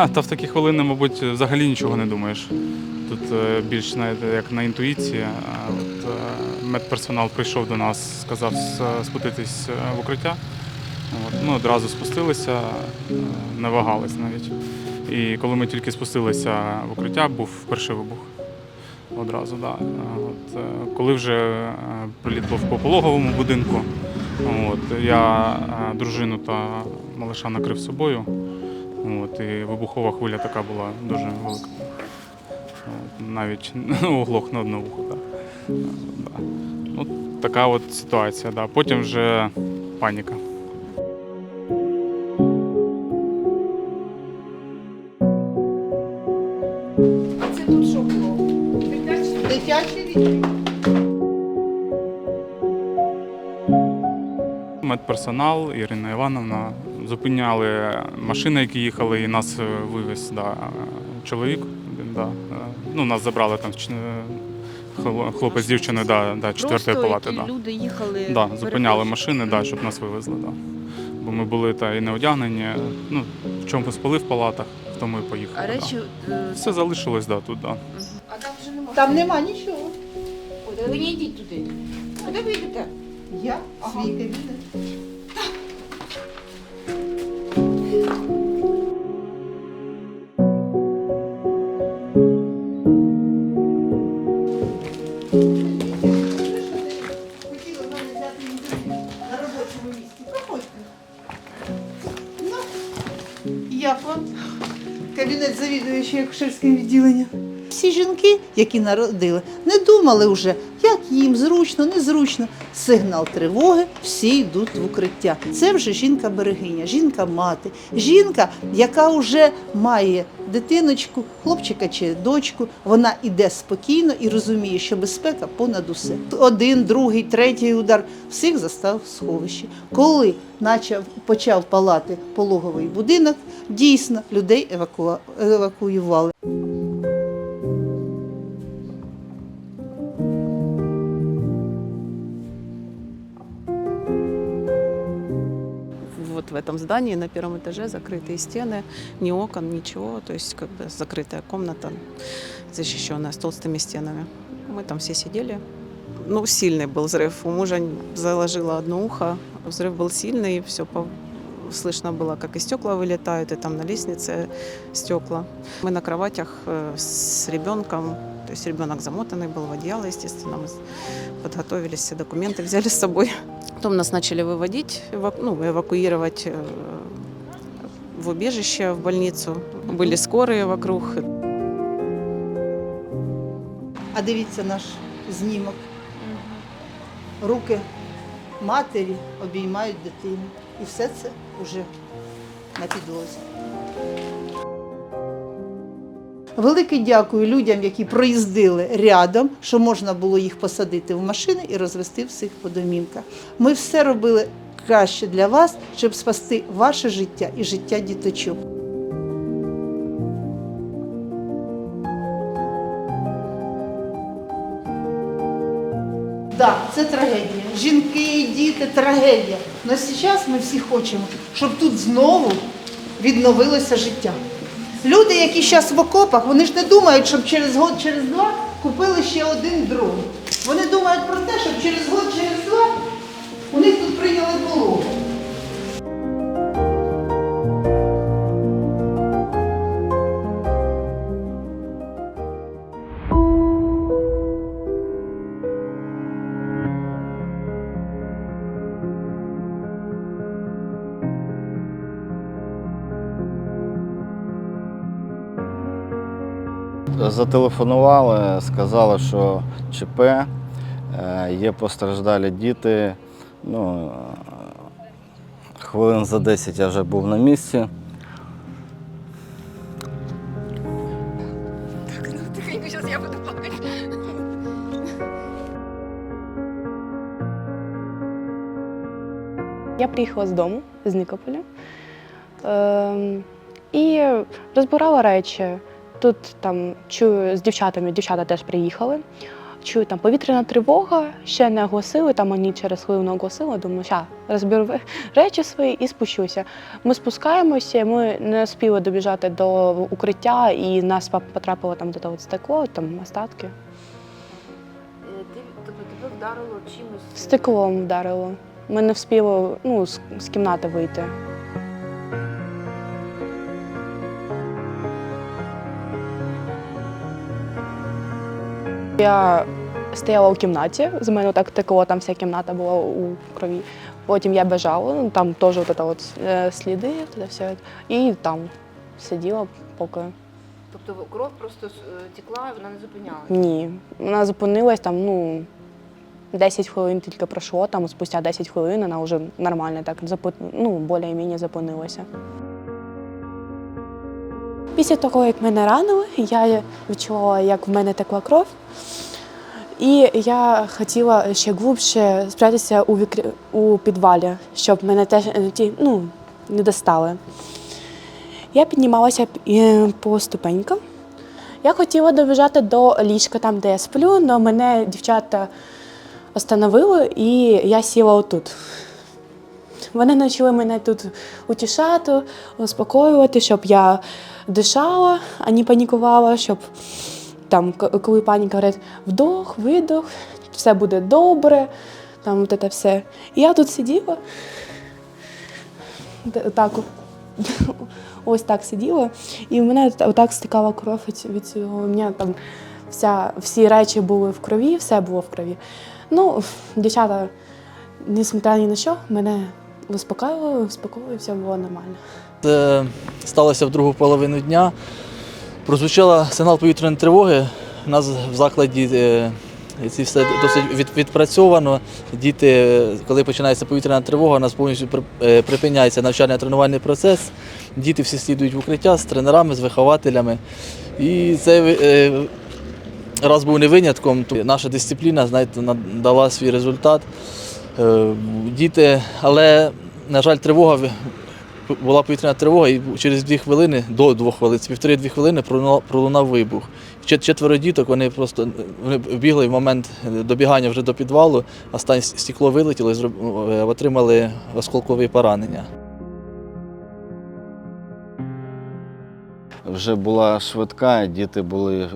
А, та в такі хвилини, мабуть, взагалі нічого не думаєш. Тут е, більш знаєте, як на інтуїції. От, е, медперсонал прийшов до нас, сказав спуститись е, в укриття. От, ми одразу спустилися, не вагались навіть. І коли ми тільки спустилися в укриття, був перший вибух. Одразу, да. От, коли вже приліт був по пологовому будинку, от, я дружину та малиша накрив собою. От, і вибухова хвиля така була дуже велика. От, навіть ну, оглох на одне вухо. Да. Да. Ну, така от ситуація. Да. Потім вже паніка. Це тут що було? Дитячий? Дитячий відділ. Медперсонал Ірина Івановна зупиняли машини, які їхали, і нас е, вивез да, чоловік. Він, да, е, ну, нас забрали там хлопець з дівчиною да, да, четвертої Просто палати. Да. люди їхали. Да, зупиняли машини, да, щоб нас вивезли. Да. Бо ми були та і не одягнені. Ну, в чому спали в палатах, в тому і поїхали. А да. речі е, Все залишилось да, тут. Да. А там вже немає. Там нема нічого. Ви не йдіть туди. Куди ви йдете? Я Ага. свій кабінет. Акушерським відділенням. Всі жінки, які народили, не думали вже, як їм зручно, незручно. Сигнал тривоги, всі йдуть в укриття. Це вже жінка-берегиня, жінка-мати, жінка, яка вже має дитиночку, хлопчика чи дочку. Вона іде спокійно і розуміє, що безпека понад усе. Один, другий, третій удар всіх застав в сховищі. Коли почав, почав палати пологовий будинок, дійсно людей евакуа- евакуювали. этом здании на первом этаже закрытые стены, ни окон, ничего, то есть как бы закрытая комната, защищенная с толстыми стенами. Мы там все сидели. Ну, сильный был взрыв. У мужа заложило одно ухо, взрыв был сильный, все слышно было, как и стекла вылетают, и там на лестнице стекла. Мы на кроватях э, с ребенком, то есть ребенок замотанный был в одеяло, естественно, мы с- подготовились, все документы взяли с собой. Потом нас начали выводить, эвак- ну, эвакуировать э, в убежище, в больницу. Были скорые вокруг. А дивіться наш знімок. Руки матері обіймають дитину. І все це вже на підлозі. Велике дякую людям, які проїздили рядом, що можна було їх посадити в машини і розвести всіх по домівках. Ми все робили краще для вас, щоб спасти ваше життя і життя діточок. Так, це трагедія. Жінки, діти, трагедія. Але зараз ми всі хочемо, щоб тут знову відновилося життя. Люди, які зараз в окопах, вони ж не думають, щоб через год, через два купили ще один дрон. Вони думають про те, щоб через год, через два у них тут прийняли пологу. Зателефонували, сказали, що ЧП, е, є постраждалі діти. Ну, хвилин за 10 я вже був на місці. Зараз я буду плакати. Я приїхала з дому з Нікополя ем, і розбирала речі. Тут там чую з дівчатами, дівчата теж приїхали. чую там повітряна тривога, ще не оголосили, там вони через хвилину оголосили. Думаю, ща розберу речі свої і спущуся. Ми спускаємося, ми не спіли добіжати до укриття, і нас потрапило там до того стекло, там остатки. Е, Ти, тобто тебе вдарило чимось? Стеклом вдарило. Ми не встигли ну, з, з кімнати вийти. Я стояла у кімнаті, з мене так текло, там вся кімната була у крові. Потім я біжала, ну, там теж от, от е, сліди, це все. І там сиділа поки. Тобто кров просто е, текла, і вона не зупинялася? Ні. Вона зупинилась там, ну, 10 хвилин тільки пройшло, там спустя 10 хвилин вона вже нормально так ну, більш-менш зупинилася. Після того, як мене ранили, я відчувала, як в мене текла кров. І я хотіла ще глибше спрятатися у, вікр... у підвалі, щоб мене теж е, ну, не достали. Я піднімалася е, по ступенькам. Я хотіла добіжати до ліжка, там, де я сплю, але мене дівчата остановили, і я сіла отут. Вони почали мене тут утішати, успокоювати, щоб я дишала, а не панікувала, щоб там, коли паніка говорить, вдох, видох, все буде добре, там от це все. І я тут сиділа, так, ось так сиділа, і в мене отак стикала кров від, цього. У мене там вся, всі речі були в крові, все було в крові. Ну, дівчата, несмотря ні на що, мене успокоювали, все було нормально. Це сталося в другу половину дня. Прозвучала сигнал повітряної тривоги. У нас в закладі це все досить відпрацьовано. Діти, коли починається повітряна тривога, у нас повністю е, припиняється навчально-тренувальний процес. Діти всі слідують в укриття з тренерами, з вихователями. І це е, раз був не винятком. Наша дисципліна знаєте, дала свій результат. Е, Діти, але, на жаль, тривога була повітряна тривога, і через дві хвилини, до двох хвилин, півтори-дві хвилини пролунав, вибух. Чет- Четверо діток вони просто вони бігли в момент добігання вже до підвалу, останнє стекло вилетіло і е, отримали осколкові поранення. Вже була швидка, діти були е,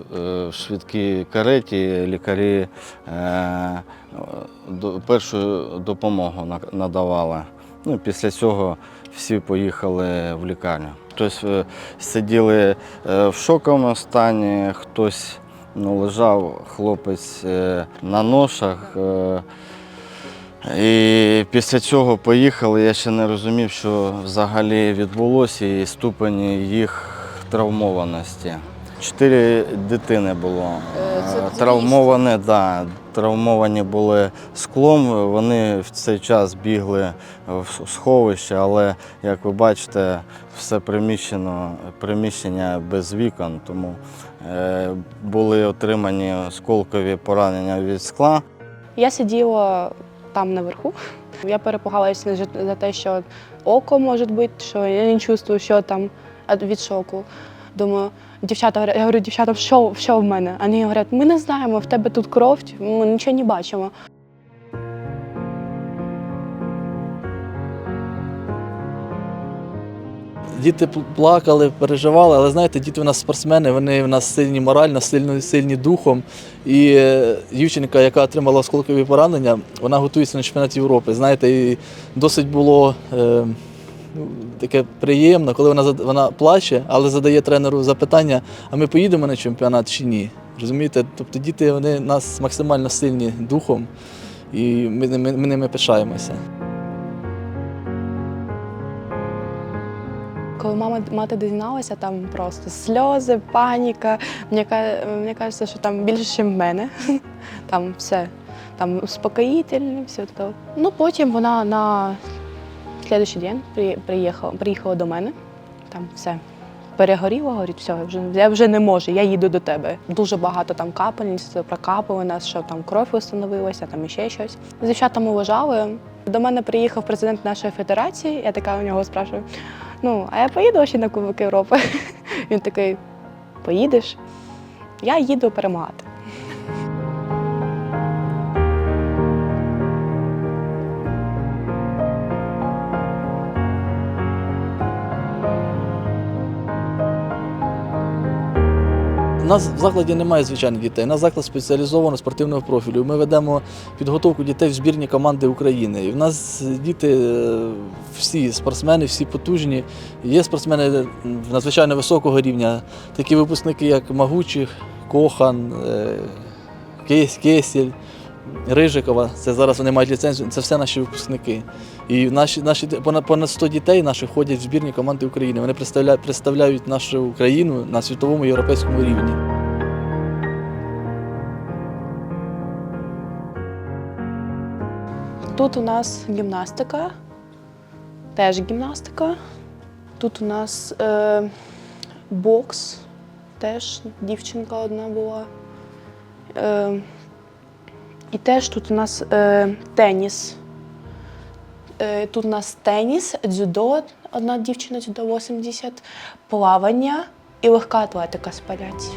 в швидкій кареті, лікарі е, першу допомогу надавали. Ну, після цього всі поїхали в лікарню. Хтось е, сиділи в шоковому стані, хтось ну, лежав, хлопець на ношах. І після цього поїхали. Я ще не розумів, що взагалі відбулося і ступені їх травмованості. Чотири дитини було. Е, це- Е, Травмовані, да, травмовані були склом. Вони в цей час бігли в сховище, але як ви бачите, все приміщено, приміщення без вікон, тому е, були отримані осколкові поранення від скла. Я сиділа там наверху. Я перепугалася за те, що око може бути, що я не чувствую, що там від- шоку. Думаю, дівчата, я говорю, дівчата, що, що в мене? Вони говорять, ми не знаємо, в тебе тут кров, ми нічого не бачимо. Діти плакали, переживали, але знаєте, діти у нас спортсмени, вони в нас сильні морально, сильно, сильні духом. І е, дівчинка, яка отримала осколкові поранення, вона готується на чемпіонат Європи. Знаєте, і досить було е, таке приємно, коли вона, вона плаче, але задає тренеру запитання, а ми поїдемо на чемпіонат чи ні. Розумієте? Тобто діти вони нас максимально сильні духом, і ми, ми, ми ними пишаємося. Коли мама мати дізналася, там просто сльози, паніка. Мені, мені кажеться, що там більше, ніж в мене. Там все. Там успокоїтельне, все таке. Ну, потім вона на слідуючий день при- приїхала, приїхала до мене. Там все. Перегоріло, говорить, все, я вже, я вже не можу, я їду до тебе. Дуже багато там капельниць, прокапали нас, що там кров встановилася, там іще щось. З дівчатами лежали. До мене приїхав президент нашої федерації, я така у нього спрашиваю, ну, а я поїду ще на Кубок Європи. Він такий: поїдеш? Я їду перемагати. Нас в закладі немає звичайних дітей. У нас заклад спеціалізовано спортивного профілю. Ми ведемо підготовку дітей в збірні команди України. І в нас діти е, всі спортсмени, всі потужні. Є спортсмени надзвичайно високого рівня, такі випускники, як Магучих, Кохан, е, Кес- Кесіль. Рижикова, це зараз вони мають ліцензію, це все наші випускники. І наші, наші понад, понад 100 дітей наших ходять в збірні команди України. Вони представляють, представляють нашу Україну на світовому європейському рівні. Тут у нас гімнастика, теж гімнастика. Тут у нас е, бокс, теж дівчинка одна була. Е, і теж тут у нас е, теніс. Е, тут у нас теніс, дзюдо, одна дівчина дзюдо 80, плавання і легка атлетика з паляці.